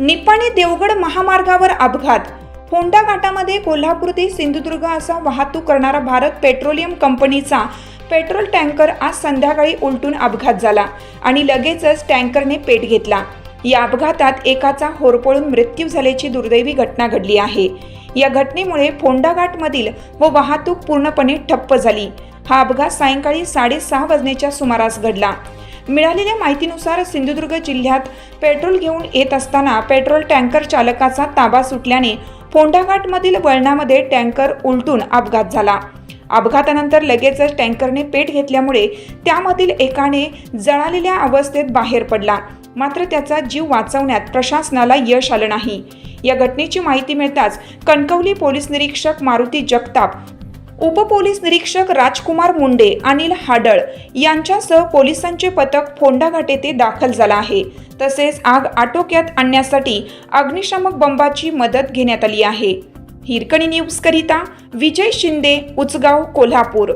निपाणी देवगड महामार्गावर अपघात. फोंडा घाटामध्ये कोल्हापूर ते सिंधुदुर्ग असा वाहतूक करणारा भारत पेट्रोलियम कंपनीचा पेट्रोल टँकर आज संध्याकाळी उलटून अपघात झाला आणि लगेचच टँकरने पेट घेतला. या अपघातात एकाचा होरपळून मृत्यू झाल्याची दुर्दैवी घटना घडली आहे. या घटनेमुळे फोंडाघाटमधील व वाहतूक पूर्णपणे ठप्प झाली. हा अपघात सायंकाळी साडेसहा वाजण्याच्या सुमारास घडला. मिळालेल्या माहितीनुसार सिंधुदुर्ग जिल्ह्यात पेट्रोल घेऊन येत असताना पेट्रोल टँकर चालकाचा ताबा सुटल्याने फोंडाघाटमधील वळणामध्ये टँकर उलटून अपघात झाला. अपघातानंतर लगेचच टँकरने पेट घेतल्यामुळे त्यामधील एकाने जळालेल्या अवस्थेत बाहेर पडला. मात्र त्याचा जीव वाचवण्यात प्रशासनाला यश आलं नाही. या घटनेची माहिती मिळताच कणकवली पोलीस निरीक्षक मारुती जगताप उपपोलीस निरीक्षक राजकुमार मुंडे अनिल हाडळ यांच्यासह पोलिसांचे पथक फोंडाघाट येथे दाखल झाला आहे. तसेच आग आटोक्यात आणण्यासाठी अग्निशामक बंबाची मदत घेण्यात आली आहे. हिरकणी न्यूज करिता विजय शिंदे उचगाव कोल्हापूर.